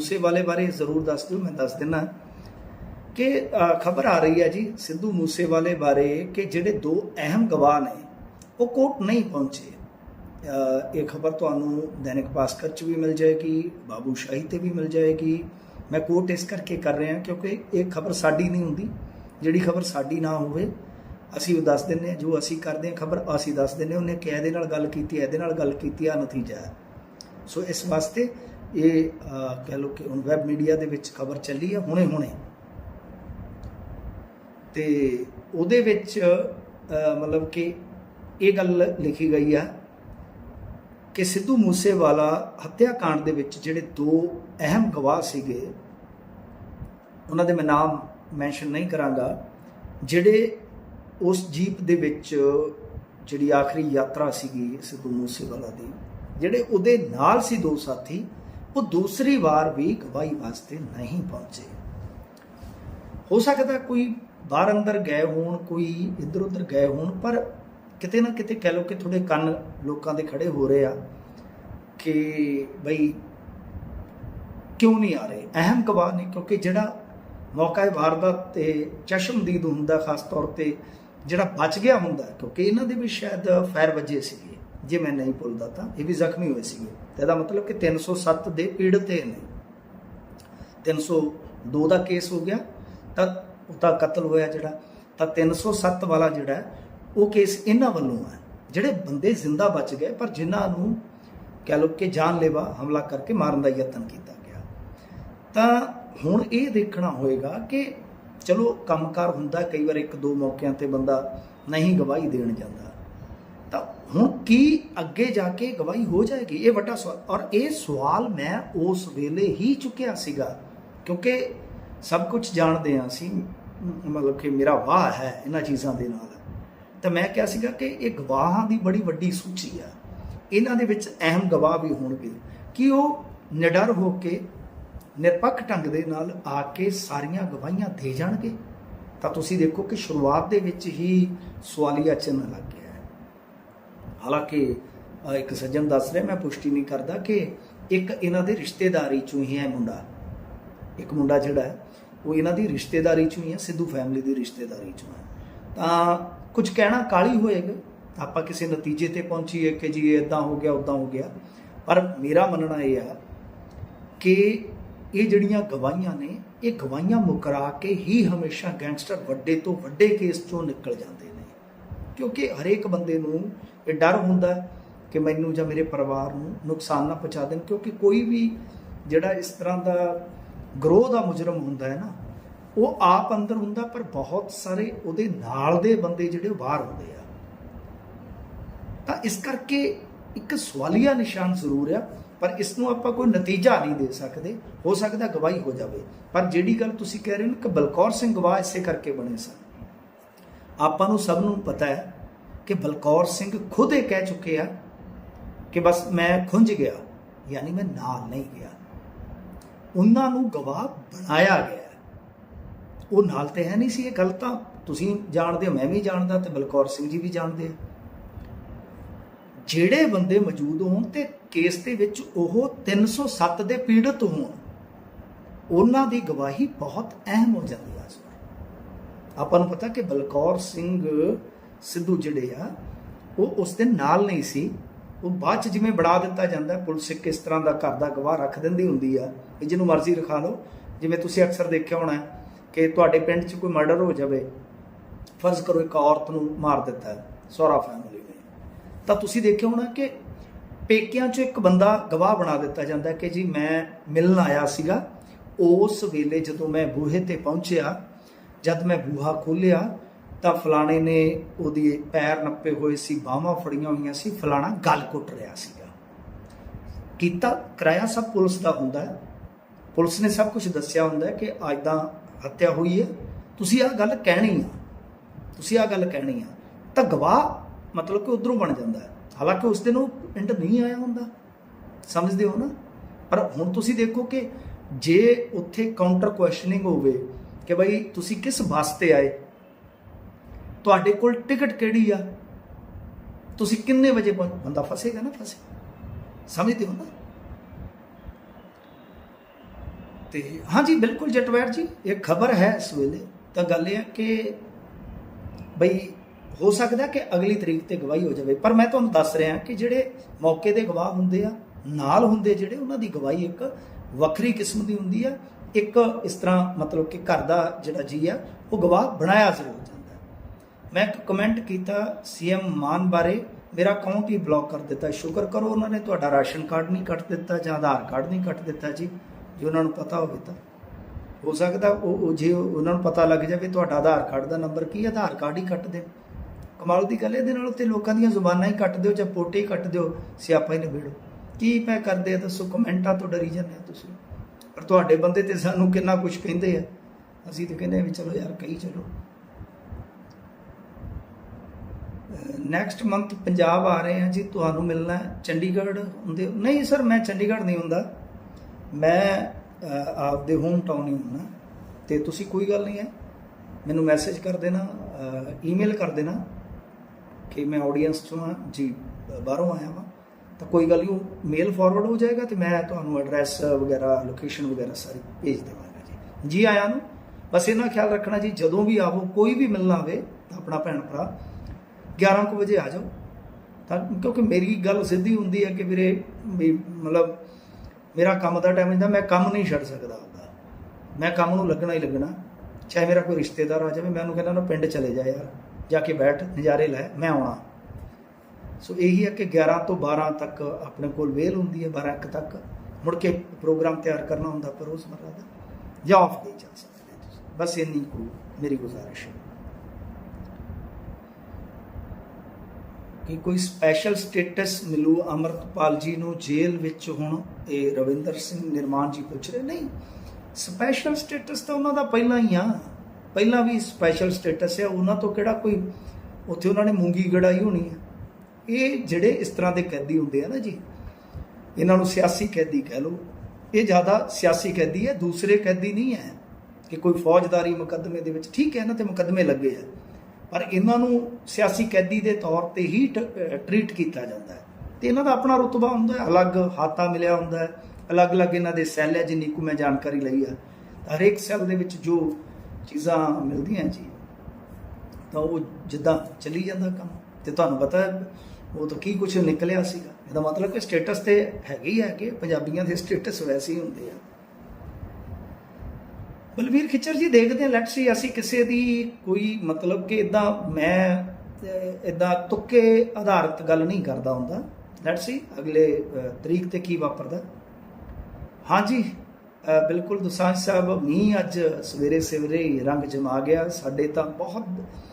ਮੂਸੇ ਵਾਲੇ ਬਾਰੇ ਜ਼ਰੂਰ ਦੱਸ ਦਿਓ, ਮੈਂ ਦੱਸ ਦਿੰਨਾ। ਕਿ ਖਬਰ ਆ ਰਹੀ ਹੈ ਜੀ ਸਿੱਧੂ ਮੂਸੇ ਵਾਲੇ ਬਾਰੇ ਕਿ ਜਿਹੜੇ ਦੋ ਅਹਿਮ ਗਵਾਹ ਨੇ, ਉਹ ਕੋਰਟ ਨਹੀਂ ਪਹੁੰਚੇ। ਇਹ ਖਬਰ ਤੁਹਾਨੂੰ ਦੈਨਿਕ ਭਾਸਕਰ ਚ ਵੀ ਮਿਲ ਜਾਏਗੀ, ਬਾਬੂ ਸ਼ਾਹੀ ਤੇ ਵੀ ਮਿਲ ਜਾਏਗੀ। ਮੈਂ ਕੋਟ ਇਸ ਕਰਕੇ ਕਰ ਰਿਹਾ ਕਿਉਂਕਿ ਇਹ ਖਬਰ ਸਾਡੀ ਨਹੀਂ ਹੁੰਦੀ। ਜਿਹੜੀ ਖਬਰ ਸਾਡੀ ਨਾ ਹੋਵੇ, ਅਸੀਂ ਉਹ ਦੱਸ ਦਿੰਨੇ ਹਾਂ ਜੋ ਅਸੀਂ ਕਰਦੇ ਹਾਂ ਖਬਰ ਅਸੀਂ ਦੱਸ ਦਿੰਨੇ ਉਹਨੇ ਕਿ ਇਹਦੇ ਨਾਲ ਗੱਲ ਕੀਤੀ, ਇਹਦੇ ਨਾਲ ਗੱਲ ਕੀਤੀ ਆ ਨਤੀਜਾ ਹੈ। ਸੋ ਇਸ ਵਾਸਤੇ ਇਹ ਕਹਿ ਲਓ ਕਿ ਹੁਣ ਵੈਬ ਮੀਡੀਆ ਦੇ ਵਿੱਚ ਖਬਰ ਚੱਲੀ ਹੈ ਹੁਣੇ ਹੁਣੇ। ਤੇ ਉਹਦੇ ਵਿੱਚ ਮਤਲਬ ਕਿ ਇਹ ਗੱਲ ਲਿਖੀ ਗਈ ਆ ਕਿ ਸਿੱਧੂ ਮੂਸੇਵਾਲਾ ਹੱਤਿਆਕਾਂਡ ਦੇ ਵਿੱਚ ਜਿਹੜੇ ਦੋ ਅਹਿਮ ਗਵਾਹ ਸੀਗੇ, ਉਹਨਾਂ ਦੇ ਮੈਂ ਨਾਮ ਮੈਂਸ਼ਨ ਨਹੀਂ ਕਰਾਂਗਾ, ਜਿਹੜੇ ਉਸ ਜੀਪ ਦੇ ਵਿੱਚ ਜਿਹੜੀ ਆਖਰੀ ਯਾਤਰਾ ਸੀਗੀ ਸਿੱਧੂ ਮੂਸੇਵਾਲਾ ਦੀ, ਜਿਹੜੇ ਉਹਦੇ ਨਾਲ ਸੀ ਦੋ ਸਾਥੀ ਉਹ ਦੂਸਰੀ ਵਾਰ ਵੀ ਗਵਾਹੀ ਵਾਸਤੇ ਨਹੀਂ ਪਹੁੰਚੇ। ਹੋ ਸਕਦਾ ਕੋਈ ਬਾਹਰ ਅੰਦਰ ਗਏ ਹੋਣ, ਕੋਈ ਇੱਧਰ ਉੱਧਰ ਗਏ ਹੋਣ, ਪਰ ਕਿਤੇ ਨਾ ਕਿਤੇ ਕਹਿ ਲਓ ਕਿ ਥੋੜੇ ਕੰਨ ਲੋਕਾਂ ਦੇ ਖੜੇ ਹੋ ਰਹੇ ਆ ਕਿ ਬਈ ਕਿਉਂ ਨਹੀਂ ਆ ਰਹੇ? ਅਹਿਮ ਗਵਾਹ ਨੇ, ਕਿਉਂਕਿ ਜਿਹੜਾ ਮੌਕਾ ਹੈ ਵਾਰਦਾਤ ਤੇ ਚਸ਼ਮਦੀਦ ਹੁੰਦਾ ਖਾਸ ਤੌਰ ਤੇ ਜਿਹੜਾ ਬਚ ਗਿਆ ਹੁੰਦਾ, ਕਿਉਂਕਿ ਇਹਨਾਂ ਦੇ ਵੀ ਸ਼ਾਇਦ ਫੈਰ ਵੱਜੇ ਸੀਗੇ। ਜੇ ਮੈਂ ਨਹੀਂ ਭੁੱਲਦਾ ਤਾਂ, ਇਹ ਵੀ ਜ਼ਖਮੀ ਹੋਏ ਸੀਗੇ। ਇਹਦਾ ਮਤਲਬ ਕਿ 307 ਦੇ ਪੀੜਤ ਇਹ ਨੇ। 302 ਦਾ ਕੇਸ ਹੋ ਗਿਆ, ਤਾਂ ਉਹਦਾ ਕਤਲ ਹੋਇਆ ਜਿਹੜਾ, ਤਾਂ 307 ਵਾਲਾ ਜਿਹੜਾ ਉਹ ਕੇਸ ਇਹਨਾਂ ਵੱਲੋਂ ਹੈ। ਜਿਹੜੇ ਬੰਦੇ ਜ਼ਿੰਦਾ ਬਚ ਗਏ, ਪਰ ਜਿਨ੍ਹਾਂ ਨੂੰ ਕਹਿ ਲਓ ਕਿ ਜਾਨਲੇਵਾ ਹਮਲਾ ਕਰਕੇ ਮਾਰਨ ਦਾ ਯਤਨ ਕੀਤਾ ਗਿਆ। ਤਾਂ ਹੁਣ ਇਹ ਦੇਖਣਾ ਹੋਏਗਾ ਕਿ ਚਲੋ ਕੰਮਕਾਰ ਹੁੰਦਾ, ਕਈ ਵਾਰ ਇੱਕ ਦੋ ਮੌਕਿਆਂ ਤੇ ਬੰਦਾ ਨਹੀਂ ਗਵਾਹੀ ਦੇਣ ਜਾਂਦਾ। ਕੀ ਅੱਗੇ ਜਾ ਕੇ ਗਵਾਹੀ ਹੋ ਜਾਏਗੀ। ਇਹ ਵੱਡਾ ਸਵਾਲ ਔਰ ਇਹ ਸਵਾਲ ਮੈਂ ਉਸ ਵੇਲੇ ਹੀ ਚੁੱਕਿਆ ਸੀਗਾ, ਕਿਉਂਕਿ ਸਭ ਕੁਝ ਜਾਣਦੇ ਹਾਂ ਅਸੀਂ, ਮਤਲਬ ਕਿ ਮੇਰਾ ਵਾਹ ਹੈ ਇਹਨਾਂ ਚੀਜ਼ਾਂ ਦੇ ਨਾਲ। ਤਾਂ ਮੈਂ ਕਿਹਾ ਸੀਗਾ ਕਿ ਇਹ ਗਵਾਹਾਂ ਦੀ ਬੜੀ ਵੱਡੀ ਸੂਚੀ ਆ। ਇਹਨਾਂ ਦੇ ਵਿੱਚ ਅਹਿਮ ਗਵਾਹ ਵੀ ਹੋਣਗੇ। ਕਿ ਉਹ ਨਿਡਰ ਹੋ ਕੇ, ਨਿਰਪੱਖ ਢੰਗ ਦੇ ਨਾਲ ਆ ਕੇ ਸਾਰੀਆਂ ਗਵਾਹੀਆਂ ਦੇ ਜਾਣਗੇ? ਤਾਂ ਤੁਸੀਂ ਦੇਖੋ ਕਿ ਸ਼ੁਰੂਆਤ ਦੇ ਵਿੱਚ ਹੀ ਸਵਾਲੀਆ ਚਿੰਨ੍ਹ ਲੱਗ ਗਿਆ। ਹਾਲਾਂਕਿ ਇੱਕ ਸੱਜਣ ਦੱਸ ਰਿਹਾ, ਮੈਂ ਪੁਸ਼ਟੀ ਨਹੀਂ ਕਰਦਾ ਕਿ ਇੱਕ ਇਹਨਾਂ ਦੇ ਰਿਸ਼ਤੇਦਾਰੀ ਚੋਂ ਹੀ ਹੈ ਮੁੰਡਾ। ਇੱਕ ਮੁੰਡਾ ਜਿਹੜਾ ਹੈ, ਉਹ ਇਹਨਾਂ ਦੀ ਰਿਸ਼ਤੇਦਾਰੀ ਚੋਂ ਹੀ ਹੈ, ਸਿੱਧੂ ਫੈਮਿਲੀ ਦੀ ਰਿਸ਼ਤੇਦਾਰੀ ਚੋਂ ਹੈ। ਤਾਂ ਕੁਝ ਕਹਿਣਾ ਕਾਲੀ ਹੋਏਗਾ, ਆਪਾਂ ਕਿਸੇ ਨਤੀਜੇ ਤੇ ਪਹੁੰਚੀਏ ਕਿ ਜੀ ਇਹ ਇਦਾਂ ਹੋ ਗਿਆ ਉਦਾਂ ਹੋ ਗਿਆ। ਪਰ ਮੇਰਾ ਮੰਨਣਾ ਇਹ ਆ ਕਿ ਇਹ ਜਿਹੜੀਆਂ ਗਵਾਹੀਆਂ ਨੇ, ਇਹ ਗਵਾਹੀਆਂ ਮੁਕਰਾ ਕੇ ਹੀ ਹਮੇਸ਼ਾ ਗੈਂਗਸਟਰ ਵੱਡੇ ਤੋਂ ਵੱਡੇ ਕੇਸ ਚੋਂ ਨਿਕਲ ਜਾਂਦੇ ਕਿਉਂਕਿ ਹਰੇਕ ਬੰਦੇ ਨੂੰ ਇਹ ਡਰ ਹੁੰਦਾ ਕਿ ਮੈਨੂੰ ਜਾਂ ਮੇਰੇ ਪਰਿਵਾਰ ਨੂੰ ਨੁਕਸਾਨ ਨਾ ਪਹੁੰਚਾ ਦੇਣ, ਕਿਉਂਕਿ ਕੋਈ ਵੀ ਜਿਹੜਾ ਇਸ ਤਰ੍ਹਾਂ ਦਾ ਗਰੋਹ ਦਾ ਮੁਜਰਮ ਹੁੰਦਾ ਹੈ ਨਾ, ਉਹ ਆਪ ਅੰਦਰ ਹੁੰਦਾ, ਪਰ ਬਹੁਤ ਸਾਰੇ ਉਹਦੇ ਨਾਲ ਦੇ ਬੰਦੇ ਜਿਹੜੇ ਉਹ ਬਾਹਰ ਹੁੰਦੇ ਆ। ਤਾਂ ਇਸ ਕਰਕੇ ਇੱਕ ਸਵਾਲੀਆ ਨਿਸ਼ਾਨ ਜ਼ਰੂਰ ਆ, ਪਰ ਇਸ ਨੂੰ ਆਪਾਂ ਕੋਈ ਨਤੀਜਾ ਨਹੀਂ ਦੇ ਸਕਦੇ। ਹੋ ਸਕਦਾ ਗਵਾਹੀ ਹੋ ਜਾਵੇ, ਪਰ ਜਿਹੜੀ ਗੱਲ ਤੁਸੀਂ ਕਹਿ ਰਹੇ ਹੋ ਕਿ ਬਲਕੌਰ ਸਿੰਘ ਗਵਾਹ ਇਸੇ ਕਰਕੇ ਬਣੇ ਸਨ। ਆਪਾਂ ਨੂੰ ਸਭ ਨੂੰ ਪਤਾ ਹੈ ਕਿ ਬਲਕੌਰ ਸਿੰਘ ਖੁਦ ਇਹ ਕਹਿ ਚੁੱਕੇ ਆ ਕਿ ਬਸ ਮੈਂ ਖੁੰਝ ਗਿਆ, ਯਾਨੀ ਮੈਂ ਨਾਲ ਨਹੀਂ ਗਿਆ। ਉਹਨਾਂ ਨੂੰ ਗਵਾਹ ਬਣਾਇਆ ਗਿਆ ਉਹ ਨਾਲ ਤੇ ਹੈ ਨਹੀਂ ਸੀ ਇਹ ਗੱਲ ਤਾਂ। ਤੁਸੀਂ ਜਾਣਦੇ ਹੋ, ਮੈਂ ਵੀ ਜਾਣਦਾ ਤੇ ਬਲਕੌਰ ਸਿੰਘ ਜੀ ਵੀ ਜਾਣਦੇ ਆ। ਜਿਹੜੇ ਬੰਦੇ ਮੌਜੂਦ ਹੋਣ ਤੇ ਕੇਸ ਦੇ ਵਿੱਚ ਉਹ 307 ਦੇ ਪੀੜਤ ਹੋਣ, ਉਹਨਾਂ ਦੀ ਗਵਾਹੀ ਬਹੁਤ ਅਹਿਮ ਹੋ ਜਾਂਦੀ ਆ ਆਪਾਂ ਨੂੰ ਪਤਾ ਕਿ ਬਲਕੌਰ ਸਿੰਘ ਸਿੱਧੂ ਜਿਹੜੇ ਆ, ਉਹ ਉਸ ਦੇ ਨਾਲ ਨਹੀਂ ਸੀ। ਉਹ ਬਾਅਦ ਚ ਜਿਵੇਂ ਬਣਾ ਦਿੱਤਾ ਜਾਂਦਾ, ਪੁਲਿਸ ਇੱਕ ਇਸ ਤਰ੍ਹਾਂ ਦਾ ਘਰ ਦਾ ਗਵਾਹ ਰੱਖ ਦਿੰਦੀ ਹੁੰਦੀ ਆ ਕਿ ਜਿਹਨੂੰ ਮਰਜ਼ੀ ਰਖਾ ਲਓ। ਜਿਵੇਂ ਤੁਸੀਂ ਅਕਸਰ ਦੇਖਿਆ ਹੋਣਾ ਕਿ ਤੁਹਾਡੇ ਪਿੰਡ 'ਚ ਕੋਈ ਮਰਡਰ ਹੋ ਜਾਵੇ, ਫਰਜ਼ ਕਰੋ ਇੱਕ ਔਰਤ ਨੂੰ ਮਾਰ ਦਿੱਤਾ ਹੈ ਸੋਹਰਾ ਫੈਮਿਲੀ ਨੇ। ਤਾਂ ਤੁਸੀਂ ਦੇਖਿਆ ਹੋਣਾ ਕਿ ਪੇਕਿਆਂ 'ਚੋਂ ਇੱਕ ਬੰਦਾ ਗਵਾਹ ਬਣਾ ਦਿੱਤਾ ਜਾਂਦਾ ਕਿ ਜੀ ਮੈਂ ਮਿਲਣ ਆਇਆ ਸੀਗਾ, ਉਸ ਵੇਲੇ ਜਦੋਂ ਮੈਂ ਬੂਹੇ ਤੇ ਪਹੁੰਚਿਆ ਜਦ ਮੈਂ ਬੂਹਾ ਖੋਲ੍ਹਿਆ ਤਾਂ ਫਲਾਣੇ ਨੇ ਉਹਦੀ ਪੈਰ ਨੱਪੇ ਹੋਏ ਸੀ, ਬਾਹਾਂ ਫੜੀਆਂ ਹੋਈਆਂ ਸੀ, ਫਲਾਣਾ ਗਲ ਕੁੱਟ ਰਿਹਾ ਸੀਗਾ। ਕੀਤਾ, ਕਿਰਾਇਆ ਸਭ ਪੁਲਿਸ ਦਾ ਹੁੰਦਾ ਹੈ। ਪੁਲਿਸ ਨੇ ਸਭ ਕੁਝ ਦੱਸਿਆ ਹੁੰਦਾ ਹੈ ਕਿ ਅੱਜ ਦਾ ਹੱਤਿਆ ਹੋਈ ਹੈ। ਤੁਸੀਂ ਆਹ ਗੱਲ ਕਹਿਣੀ ਆ। ਤੁਸੀਂ ਆਹ ਗੱਲ ਕਹਿਣੀ ਆ। ਤਾਂ ਗਵਾਹ ਮਤਲਬ ਕਿ ਉਧਰੋਂ ਬਣ ਜਾਂਦਾ ਹੈ। ਹਾਲਾਂਕਿ ਉਸ ਦਿਨ ਉਹ ਪਿੰਡ ਨਹੀਂ ਆਇਆ ਹੁੰਦਾ। ਸਮਝਦੇ ਹੋ ਨਾ? ਪਰ ਹੁਣ ਤੁਸੀਂ ਦੇਖੋ ਕਿ ਜੇ ਉੱਥੇ ਕਾਊਂਟਰ ਕੁਐਸਚਨਿੰਗ ਹੋਵੇ ਕਿ ਬਈ ਤੁਸੀਂ ਕਿਸ ਬੱਸ ਤੇ ਆਏ? ਤੁਹਾਡੇ ਕੋਲ ਟਿਕਟ ਕਿਹੜੀ ਆ? ਤੁਸੀਂ ਕਿੰਨੇ ਵਜੇ ਪਹੁੰਚ? ਬੰਦਾ ਫਸੇਗਾ ਨਾ, ਫਸੇ। ਸਮਝਦੇ ਹੋ ਨਾ? ਤੇ ਹਾਂਜੀ, ਬਿਲਕੁਲ ਜਟਵੈਰ ਜੀ, ਇਹ ਖਬਰ ਹੈ ਇਸ ਵੇਲੇ। ਤਾਂ ਗੱਲ ਇਹ ਹੈ ਕਿ ਬਈ ਹੋ ਸਕਦਾ ਕਿ ਅਗਲੀ ਤਰੀਕ ਤੇ ਗਵਾਹੀ ਹੋ ਜਾਵੇ। ਪਰ ਮੈਂ ਤੁਹਾਨੂੰ ਦੱਸ ਰਿਹਾ ਕਿ ਜਿਹੜੇ ਮੌਕੇ ਦੇ ਗਵਾਹ ਹੁੰਦੇ ਆ, ਨਾਲ ਹੁੰਦੇ ਜਿਹੜੇ, ਉਹਨਾਂ ਦੀ ਗਵਾਹੀ ਇੱਕ ਵੱਖਰੀ ਕਿਸਮ ਦੀ ਹੁੰਦੀ ਆ। ਇੱਕ ਇਸ ਤਰ੍ਹਾਂ ਮਤਲਬ ਕਿ ਘਰ ਦਾ ਜਿਹੜਾ ਜੀ ਆ, ਉਹ ਗਵਾਹ ਬਣਾਇਆ ਜ਼ਰੂਰ ਜਾਂਦਾ ਮੈਂ ਇੱਕ ਕਮੈਂਟ ਕੀਤਾ ਸੀਐਮ ਮਾਨ ਬਾਰੇ, ਮੇਰਾ ਅਕਾਊਂਟ ਹੀ ਬਲੌਕ ਕਰ ਦਿੱਤਾ। ਸ਼ੁਕਰ ਕਰੋ ਉਹਨਾਂ ਨੇ ਤੁਹਾਡਾ ਰਾਸ਼ਨ ਕਾਰਡ ਨਹੀਂ ਕੱਟ ਦਿੱਤਾ ਜਾਂ ਆਧਾਰ ਕਾਰਡ ਨਹੀਂ ਕੱਟ ਦਿੱਤਾ ਜੀ। ਜੇ ਉਹਨਾਂ ਨੂੰ ਪਤਾ ਹੋਵੇ ਤਾਂ। ਹੋ ਸਕਦਾ ਉਹ ਜੇ ਉਹਨਾਂ ਨੂੰ ਪਤਾ ਲੱਗ ਜਾਵੇ ਤੁਹਾਡਾ ਆਧਾਰ ਕਾਰਡ ਦਾ ਨੰਬਰ ਕੀ ਆਧਾਰ ਕਾਰਡ ਹੀ ਕੱਟ ਦੇ। ਕਮਾਲ ਦੀ ਗੱਲ ਇਹਦੇ ਨਾਲ ਤੇ ਲੋਕਾਂ ਦੀਆਂ ਜ਼ੁਬਾਨਾਂ ਹੀ ਕੱਟ ਦਿਓ ਜਾਂ ਪੋਟੇ ਹੀ ਕੱਟ ਦਿਓ। ਸਿਆਪਾ ਹੀ ਨਿਬੇੜੋ। ਕੀ ਪੈ ਕਰਦੇ ਆ ਦੱਸੋ ਕਮੈਂਟਾਂ ਤੋਂ ਡਰੀ ਜਾਂਦੇ ਆ ਤੁਸੀਂ। ਪਰ ਤੁਹਾਡੇ ਬੰਦੇ ਤੇ ਸਾਨੂੰ ਕਿੰਨਾ ਕੁਝ ਕਹਿੰਦੇ ਆ। ਅਸੀਂ ਤਾਂ ਕਹਿੰਦੇ ਵੀ ਚਲੋ ਯਾਰ ਕਹੀ ਚਲੋ। ਨੈਕਸਟ ਮੰਥ ਪੰਜਾਬ ਆ ਰਹੇ ਆ ਜੀ, ਤੁਹਾਨੂੰ ਮਿਲਣਾ ਚੰਡੀਗੜ੍ਹ ਹੁੰਦੇ ਨਹੀਂ ਸਰ, ਮੈਂ ਚੰਡੀਗੜ੍ਹ ਨਹੀਂ ਹੁੰਦਾ। ਮੈਂ ਆਪਦੇ ਹੋਮ ਟਾਊਨ ਹੀ ਹੁੰਨਾ ਤੇ ਤੁਸੀਂ ਕੋਈ ਗੱਲ ਨਹੀਂ ਹੈ। ਮੈਨੂੰ ਮੈਸੇਜ ਕਰ ਦੇਣਾ ਈਮੇਲ ਕਰ ਦੇਣਾ ਕਿ ਮੈਂ ਆਡੀਅנס ਚੋਂ ਹਾਂ ਜੀ, ਬਾਹਰੋਂ ਆਇਆ ਵਾਂ। ਤਾਂ ਕੋਈ ਗੱਲ ਨਹੀਂ, ਉਹ ਮੇਲ ਫਾਰਵਰਡ ਹੋ ਜਾਏਗਾ ਤੇ ਮੈਂ ਤੁਹਾਨੂੰ ਐਡਰੈਸ ਵਗੈਰਾ ਲੋਕੇਸ਼ਨ ਵਗੈਰਾ ਸਾਰੀ ਭੇਜ ਦੇਵਾਂਗਾ ਜੀ। ਜੀ ਆਇਆਂ ਨੂੰ, ਬਸ ਇਹਨਾਂ ਖਿਆਲ ਰੱਖਣਾ ਜੀ, ਜਦੋਂ ਵੀ ਆਵੋ, ਕੋਈ ਵੀ ਮਿਲਣਾ ਆਵੇ ਤਾਂ ਆਪਣਾ ਭੈਣ ਭਰਾ 11 ਕੁ ਵਜੇ ਆ ਜਾਓ। ਤਾਂ ਕਿਉਂਕਿ ਮੇਰੀ ਗੱਲ ਸਿੱਧੀ ਹੁੰਦੀ ਹੈ ਕਿ ਵੀਰੇ, ਵੀ ਮਤਲਬ ਮੇਰਾ ਕੰਮ ਦਾ ਟਾਈਮ ਹੁੰਦਾ ਮੈਂ ਕੰਮ ਨਹੀਂ ਛੱਡ ਸਕਦਾ ਹੁੰਦਾ ਮੈਂ ਕੰਮ ਨੂੰ ਲੱਗਣਾ ਹੀ ਲੱਗਣਾ। ਚਾਹੇ ਮੇਰਾ ਕੋਈ ਰਿਸ਼ਤੇਦਾਰ ਆ ਜਾਵੇ, ਮੈਂ ਉਹਨੂੰ ਕਹਿੰਦਾ, ਨਾ, ਪਿੰਡ ਚਲੇ ਜਾ ਯਾਰ। ਜਾ ਕੇ ਬੈਠ, ਨਜ਼ਾਰੇ ਲੈ, ਮੈਂ ਆਉਣਾ। ਸੋ ਇਹੀ ਹੈ ਕਿ 11 ਤੋਂ 12 ਤੱਕ ਆਪਣੇ ਕੋਲ ਵੇਲ ਹੁੰਦੀ ਹੈ 12 ਇੱਕ ਤੱਕ। ਮੁੜ ਕੇ ਪ੍ਰੋਗਰਾਮ ਤਿਆਰ ਕਰਨਾ ਹੁੰਦਾ ਪਰ ਉਸ ਮਰਦਾ ਦਾ। ਜਾਂ ਆਫ ਦੇ ਚੱਲ ਸਕਦੇ ਤੁਸੀਂ। ਬਸ ਇੰਨੀ ਕੋ ਮੇਰੀ ਗੁਜ਼ਾਰਿਸ਼ ਹੈ। ਕਿ ਕੋਈ ਸਪੈਸ਼ਲ ਸਟੇਟਸ ਮਿਲੂ ਅਮਰਤਪਾਲ ਜੀ ਨੂੰ ਜੇਲ੍ਹ ਵਿੱਚ ਹੁਣ, ਇਹ ਰਵਿੰਦਰ ਸਿੰਘ ਨਿਰਮਾਨ ਜੀ ਪੁੱਛ ਰਹੇ, ਨਹੀਂ ਸਪੈਸ਼ਲ ਸਟੇਟਸ ਤਾਂ ਉਹਨਾਂ ਦਾ ਪਹਿਲਾਂ ਹੀ ਆ। ਪਹਿਲਾਂ ਵੀ ਸਪੈਸ਼ਲ ਸਟੇਟਸ ਹੈ ਉਹਨਾਂ ਤੋਂ ਕਿਹੜਾ ਕੋਈ, ਉੱਥੇ ਉਹਨਾਂ ਨੇ ਮੂੰਗੀ ਗੜਾਈ ਹੋਣੀ ਹੈ ਇਹ ਜਿਹੜੇ ਇਸ ਤਰ੍ਹਾਂ ਦੇ ਕੈਦੀ ਹੁੰਦੇ ਆ ਨਾ ਜੀ, ਇਹਨਾਂ ਨੂੰ ਸਿਆਸੀ ਕੈਦੀ ਕਹਿ ਲਓ। ਇਹ ਜ਼ਿਆਦਾ ਸਿਆਸੀ ਕੈਦੀ ਹੈ, ਦੂਸਰੇ ਕੈਦੀ ਨਹੀਂ ਹੈ ਕਿ ਕੋਈ ਫੌਜਦਾਰੀ ਮੁਕੱਦਮੇ ਦੇ ਵਿੱਚ। ਠੀਕ ਹੈ, ਇਹਨਾਂ ਤੇ ਮੁਕੱਦਮੇ ਲੱਗੇ ਆ, ਪਰ ਇਹਨਾਂ ਨੂੰ ਸਿਆਸੀ ਕੈਦੀ ਦੇ ਤੌਰ ਤੇ ਹੀ ਟ੍ਰੀਟ ਕੀਤਾ ਜਾਂਦਾ ਹੈ। ਤੇ ਇਹਨਾਂ ਦਾ ਆਪਣਾ ਰੁਤਬਾ ਹੁੰਦਾ ਹੈ, ਅਲੱਗ ਹਾਤਾ ਮਿਲਿਆ ਹੁੰਦਾ ਹੈ, ਅਲੱਗ-ਅਲੱਗ ਇਹਨਾਂ ਦੇ ਸੈੱਲ ਹੈ, ਜਿੰਨੀ ਕੁ ਮੈਂ ਜਾਣਕਾਰੀ ਲਈ ਆ। ਹਰੇਕ ਸੈੱਲ ਦੇ ਵਿੱਚ ਜੋ ਚੀਜ਼ਾਂ ਮਿਲਦੀਆਂ ਜੀ, ਤਾਂ ਉਹ ਜਿੱਦਾਂ ਚੱਲੀ ਜਾਂਦਾ ਕੰਮ। ਤੇ ਤੁਹਾਨੂੰ ਪਤਾ ਉਹ ਤਾਂ ਕੀ ਕੁਝ ਨਿਕਲਿਆ ਸੀਗਾ? ਇਹਦਾ ਮਤਲਬ ਕਿ ਸਟੇਟਸ ਤੇ ਹੈਗੇ ਹੀ ਹੈ ਕਿ ਪੰਜਾਬੀਆਂ ਦੇ ਸਟੇਟਸ ਵੈਸੇ ਹੀ ਹੁੰਦੇ ਆ। ਬਲਵੀਰ ਖਿੱਚਰ ਜੀ, ਦੇਖਦੇ ਹਾਂ ਲੈਟਸ ਸੀ ਅਸੀਂ ਕਿਸੇ ਦੀ ਕੋਈ ਮਤਲਬ ਕਿ ਇਦਾਂ ਮੈਂ ਇਦਾਂ ਤੁੱਕੇ ਆਧਾਰਿਤ ਗੱਲ ਨਹੀਂ ਕਰਦਾ ਹੁੰਦਾ। ਲੈਟਸ ਸੀ ਅਗਲੇ ਤਰੀਕ ਤੇ ਕੀ ਵਾਪਰਦਾ। ਹਾਂਜੀ ਬਿਲਕੁਲ ਦੁਸਾਂਝ ਸਾਹਿਬ, ਮੀਂਹ ਅੱਜ ਸਵੇਰੇ ਸਵੇਰੇ ਰੰਗ ਜਮਾ ਗਿਆ। ਸਾਡੇ ਤਾਂ ਬਹੁਤ